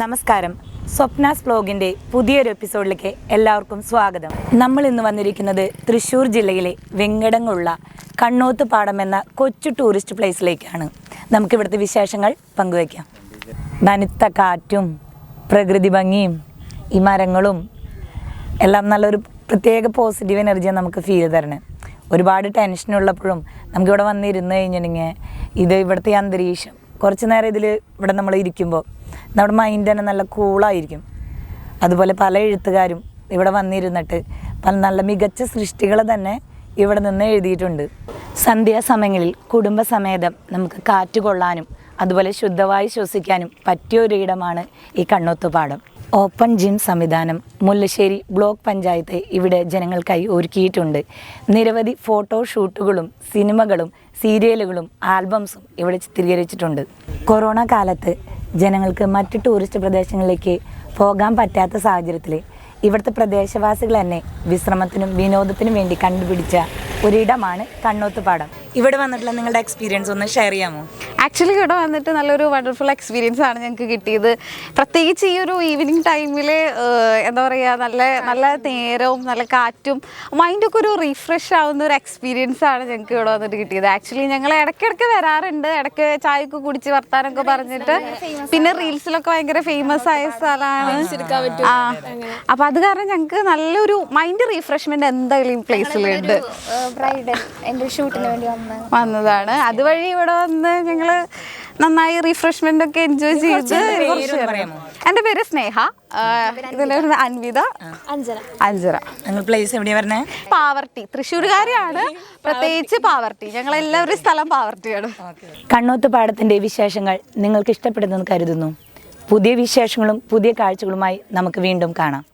നമസ്കാരം. സ്വപ്നാസ് ബ്ലോഗിന്റെ പുതിയൊരു എപ്പിസോഡിലേക്ക് എല്ലാവർക്കും സ്വാഗതം. നമ്മൾ ഇന്ന് വന്നിരിക്കുന്നത് തൃശ്ശൂർ ജില്ലയിലെ വെങ്കടങ്ങുള്ള കണ്ണോത്ത് പാടം എന്ന കൊച്ചു ടൂറിസ്റ്റ് പ്ലേസിലേക്കാണ്. നമുക്ക് നമുക്കിവിടുത്തെ വിശേഷങ്ങൾ പങ്കുവയ്ക്കാം. നനുത്ത കാറ്റും പ്രകൃതി ഭംഗിയും ഈ മരങ്ങളും എല്ലാം നല്ലൊരു പ്രത്യേക പോസിറ്റീവ് എനർജിയാണ് നമുക്ക് ഫീൽ തരണേ ഒരുപാട് ടെൻഷനുള്ളപ്പോഴും നമുക്കിവിടെ വന്നിരുന്ന് കഴിഞ്ഞിട്ടുണ്ടെങ്കിൽ ഇത് ഇവിടുത്തെ അന്തരീക്ഷം. കുറച്ച് നേരം ഇതിൽ ഇവിടെ നമ്മൾ ഇരിക്കുമ്പോൾ നമ്മുടെ മൈൻഡ് തന്നെ നല്ല കൂളായിരിക്കും അതുപോലെ പല എഴുത്തുകാരും ഇവിടെ വന്നിരുന്നിട്ട് പല നല്ല മികച്ച സൃഷ്ടികൾ തന്നെ ഇവിടെ നിന്ന് എഴുതിയിട്ടുണ്ട്. സന്ധ്യാസമയങ്ങളിൽ കുടുംബസമേതം നമുക്ക് കാറ്റ് കൊള്ളാനും അതുപോലെ ശുദ്ധവായു ശ്വസിക്കാനും പറ്റിയ ഒരു ഇടമാണ് ഈ കണ്ണോത്തുപാടം. ഓപ്പൺ ജിം സംവിധാനം മുല്ലശ്ശേരി ബ്ലോക്ക് പഞ്ചായത്ത് ഇവിടെ ജനങ്ങൾക്കായി ഒരുക്കിയിട്ടുണ്ട്. നിരവധി ഫോട്ടോ ഷൂട്ടുകളും സിനിമകളും സീരിയലുകളും ആൽബംസും ഇവിടെ ചിത്രീകരിച്ചിട്ടുണ്ട്. കൊറോണ കാലത്ത് ജനങ്ങൾക്ക് മറ്റ് ടൂറിസ്റ്റ് പ്രദേശങ്ങളിലേക്ക് പോകാൻ പറ്റാത്ത സാഹചര്യത്തിൽ ഇവിടുത്തെ പ്രദേശവാസികൾ തന്നെ വിശ്രമത്തിനും വിനോദത്തിനും വേണ്ടി കണ്ടുപിടിച്ച ഒരിടമാണ് കണ്ണോത്തുപാടം. ഇവിടെ വന്നിട്ടുള്ള നിങ്ങളുടെ എക്സ്പീരിയൻസ് ഒന്ന് ഷെയർ ചെയ്യാമോ? ആക്ച്വലി ഇവിടെ വന്നിട്ട് നല്ലൊരു വണ്ടർഫുൾ എക്സ്പീരിയൻസ് ആണ് ഞങ്ങൾക്ക് കിട്ടിയത്. പ്രത്യേകിച്ച് ഈ ഒരു ഈവനിങ് ടൈമിൽ എന്താ പറയുക നല്ല നല്ല നേരവും നല്ല കാറ്റും മൈൻഡൊക്കെ ഒരു റീഫ്രഷ് ആവുന്ന ഒരു എക്സ്പീരിയൻസ് ആണ് ഞങ്ങൾക്ക് ഇവിടെ വന്നിട്ട് കിട്ടിയത്. ആക്ച്വലി ഞങ്ങൾ ഇടയ്ക്കിടയ്ക്ക് വരാറുണ്ട്. ഇടയ്ക്ക് ചായയൊക്കെ കുടിച്ച് വർത്താനൊക്കെ പറഞ്ഞിട്ട്. പിന്നെ റീൽസിലൊക്കെ ഭയങ്കര ഫേമസ് ആയ സ്ഥലമാണ് ആ അപ്പം അത് കാരണം ഞങ്ങൾക്ക് നല്ലൊരു മൈൻഡ് റീഫ്രഷ്മെന്റ് എന്തായാലും ഈ പ്ലേസിലുണ്ട് ബ്രൈഡൽ എന്റെ ഒരു ഷൂട്ടിന് വേണ്ടി വന്ന. വന്നതാണ്. അതുവഴി ഇവിടെ വന്ന് ഞങ്ങൾ നന്നായി റിഫ്രഷ്മെന്റ് ഒക്കെ എൻജോയ് ചെയ്ത് എന്റെ. എന്റെ പേര് സ്നേഹ. ഇതിലെ അൻവിത. അഞ്ജന. അഞ്ചര നിങ്ങൾ പ്ലേസ് എവിടെയാണ് പറഞ്ഞേ പാവർട്ടി. തൃശ്ശൂർകാരിയാണ് പ്രത്യേകിച്ച് പാവർട്ടി. ഞങ്ങൾ എല്ലാവരും സ്ഥലം പാവർട്ടിയാണ്. കണ്ണോത്ത് പാടത്തിന്റെ വിശേഷങ്ങൾ നിങ്ങൾക്ക് ഇഷ്ടപ്പെടുന്നെന്ന് കരുതുന്നു. പുതിയ വിശേഷങ്ങളും പുതിയ കാഴ്ചകളുമായി നമുക്ക് വീണ്ടും കാണാം.